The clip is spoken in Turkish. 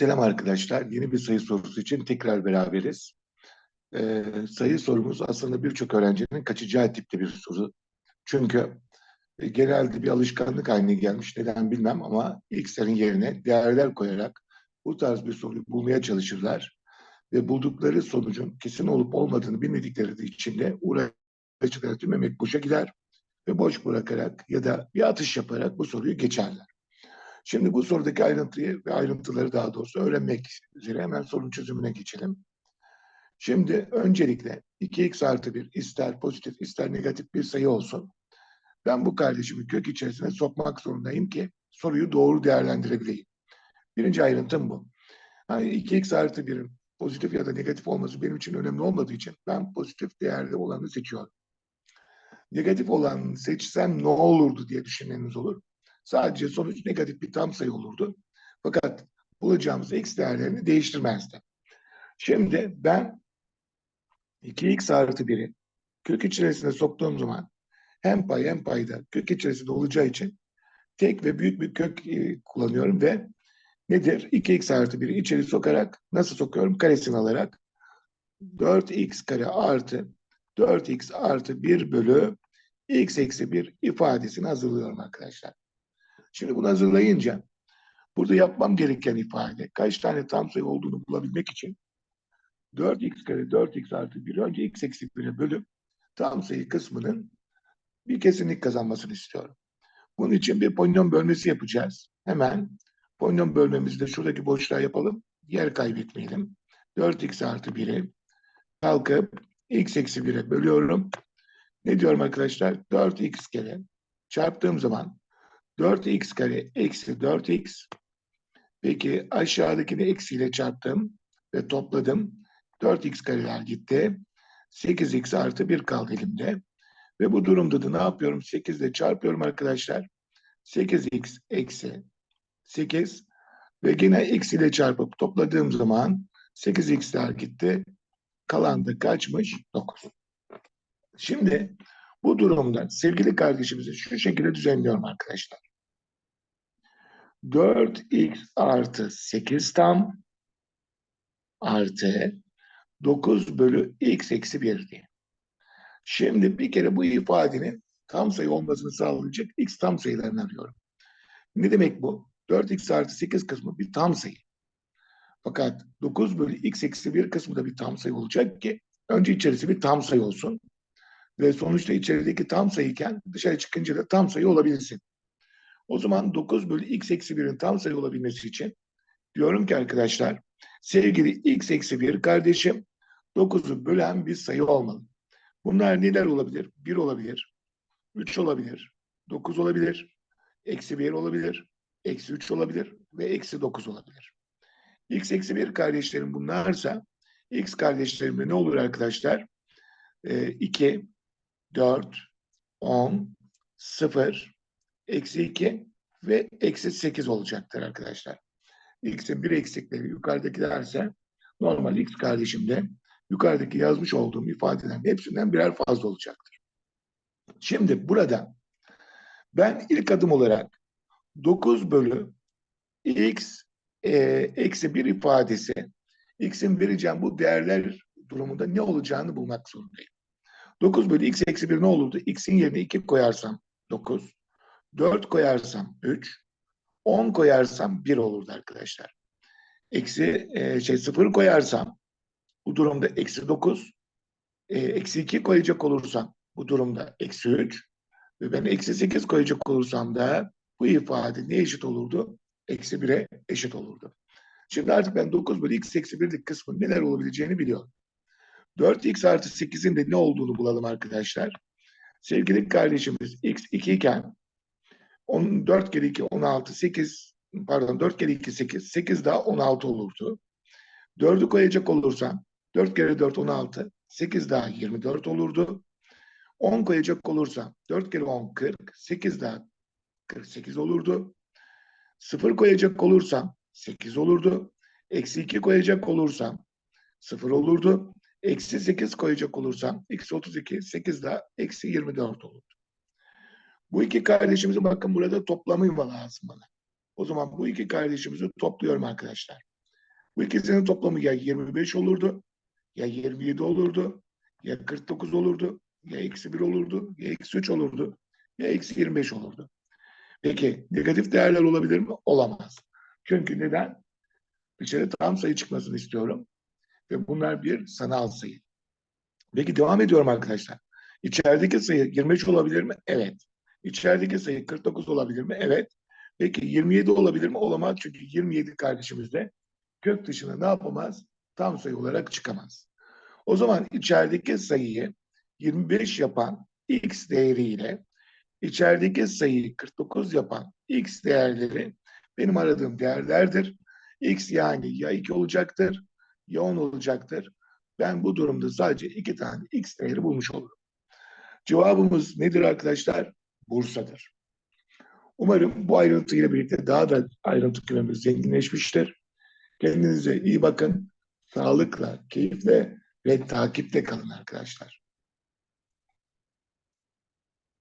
Selam arkadaşlar. Yeni bir sayı sorusu için tekrar beraberiz. Ee, sayı sorumuz aslında birçok öğrencinin kaçacağı tipte bir soru. Çünkü e, genelde bir alışkanlık haline gelmiş. Neden bilmem ama x'lerin yerine değerler koyarak bu tarz bir soruyu bulmaya çalışırlar. Ve buldukları sonucun kesin olup olmadığını bilmedikleri için de uğraştıkları tüm emek boşa gider ve boş bırakarak ya da bir atış yaparak bu soruyu geçerler. Şimdi bu sorudaki ayrıntıyı ve ayrıntıları daha doğrusu öğrenmek üzere hemen sorun çözümüne geçelim. Şimdi öncelikle 2x artı 1 ister pozitif ister negatif bir sayı olsun. Ben bu kardeşimi kök içerisine sokmak zorundayım ki soruyu doğru değerlendirebileyim. Birinci ayrıntım bu. Hani 2x artı 1'in pozitif ya da negatif olması benim için önemli olmadığı için ben pozitif değerli olanı seçiyorum. Negatif olanı seçsem ne olurdu diye düşünmeniz olur. Sadece sonuç negatif bir tam sayı olurdu. Fakat bulacağımız x değerlerini değiştirmezdi. Şimdi ben 2x artı 1'i kök içerisine soktuğum zaman hem pay hem payda kök içerisinde olacağı için tek ve büyük bir kök e, kullanıyorum ve nedir? 2x artı 1'i içeri sokarak nasıl sokuyorum? Karesini alarak 4x kare artı 4x artı 1 bölü x eksi 1 ifadesini hazırlıyorum arkadaşlar. Şimdi bunu hazırlayınca burada yapmam gereken ifade kaç tane tam sayı olduğunu bulabilmek için 4x kare 4x artı 1 önce x eksi 1'e bölüp tam sayı kısmının bir kesinlik kazanmasını istiyorum. Bunun için bir polinom bölmesi yapacağız. Hemen polinom bölmemizi de şuradaki boşluğa yapalım. Yer kaybetmeyelim. 4x artı 1'i kalkıp x eksi 1'e bölüyorum. Ne diyorum arkadaşlar? 4x kere çarptığım zaman 4x kare eksi 4x. Peki aşağıdakini eksiyle çarptım ve topladım. 4x kareler gitti. 8x artı 1 kaldı elimde. Ve bu durumda da ne yapıyorum? 8 ile çarpıyorum arkadaşlar. 8x eksi 8 ve yine x ile çarpıp topladığım zaman 8x'ler gitti. Kalan da kaçmış? 9. Şimdi bu durumda sevgili kardeşimizi şu şekilde düzenliyorum arkadaşlar. 4x artı 8 tam artı 9 bölü x eksi 1 diye. Şimdi bir kere bu ifadenin tam sayı olmasını sağlayacak x tam sayılarını arıyorum. Ne demek bu? 4x artı 8 kısmı bir tam sayı. Fakat 9 bölü x eksi 1 kısmı da bir tam sayı olacak ki önce içerisi bir tam sayı olsun. Ve sonuçta içerideki tam sayıyken dışarı çıkınca da tam sayı olabilsin. O zaman 9 bölü x eksi 1'in tam sayı olabilmesi için diyorum ki arkadaşlar sevgili x eksi 1 kardeşim 9'u bölen bir sayı olmalı. Bunlar neler olabilir? 1 olabilir, 3 olabilir, 9 olabilir, eksi 1 olabilir, eksi 3 olabilir ve eksi 9 olabilir. x eksi 1 kardeşlerim bunlarsa x kardeşlerimde ne olur arkadaşlar? E, 2, 4, 10, 0, eksi 2 ve eksi 8 olacaktır arkadaşlar. X'in bir eksikleri yukarıdakilerse normal X kardeşimde yukarıdaki yazmış olduğum ifadelerin hepsinden birer fazla olacaktır. Şimdi burada ben ilk adım olarak 9 bölü X e, eksi bir ifadesi X'in vereceğim bu değerler durumunda ne olacağını bulmak zorundayım. 9 bölü X eksi 1 ne olurdu? X'in yerine 2 koyarsam 9. 4 koyarsam 3, 10 koyarsam 1 olurdu arkadaşlar. Eksi e, şey 0 koyarsam bu durumda eksi 9, e, eksi 2 koyacak olursam bu durumda eksi 3 ve ben eksi 8 koyacak olursam da bu ifade ne eşit olurdu? Eksi 1'e eşit olurdu. Şimdi artık ben 9 bölü x eksi 1'lik kısmın neler olabileceğini biliyorum. 4x artı 8'in de ne olduğunu bulalım arkadaşlar. Sevgili kardeşimiz x 2 iken 10, 4 kere 2 16 8 pardon 4 kere 2 8 8 daha 16 olurdu. 4'ü koyacak olursam 4 kere 4 16 8 daha 24 olurdu. 10 koyacak olursam 4 kere 10 40 8 daha 48 olurdu. 0 koyacak olursam 8 olurdu. Eksi 2 koyacak olursam 0 olurdu. Eksi 8 koyacak olursam eksi 32 8 daha eksi 24 olurdu. Bu iki kardeşimizin bakın burada toplamı lazım bana. O zaman bu iki kardeşimizi topluyorum arkadaşlar. Bu ikisinin toplamı ya 25 olurdu, ya 27 olurdu, ya 49 olurdu, ya eksi 1 olurdu, ya eksi 3 olurdu, ya eksi 25 olurdu. Peki negatif değerler olabilir mi? Olamaz. Çünkü neden? Dışarı tam sayı çıkmasını istiyorum. Ve bunlar bir sanal sayı. Peki devam ediyorum arkadaşlar. İçerideki sayı 25 olabilir mi? Evet. İçerideki sayı 49 olabilir mi? Evet. Peki 27 olabilir mi? Olamaz. Çünkü 27 kardeşimiz de kök dışına ne yapamaz? Tam sayı olarak çıkamaz. O zaman içerideki sayıyı 25 yapan x değeriyle içerideki sayıyı 49 yapan x değerleri benim aradığım değerlerdir. x yani ya 2 olacaktır ya 10 olacaktır. Ben bu durumda sadece iki tane x değeri bulmuş olurum. Cevabımız nedir arkadaşlar? Bursa'dır. Umarım bu ayrıntıyla birlikte daha da ayrıntı kümemiz zenginleşmiştir. Kendinize iyi bakın. Sağlıkla, keyifle ve takipte kalın arkadaşlar.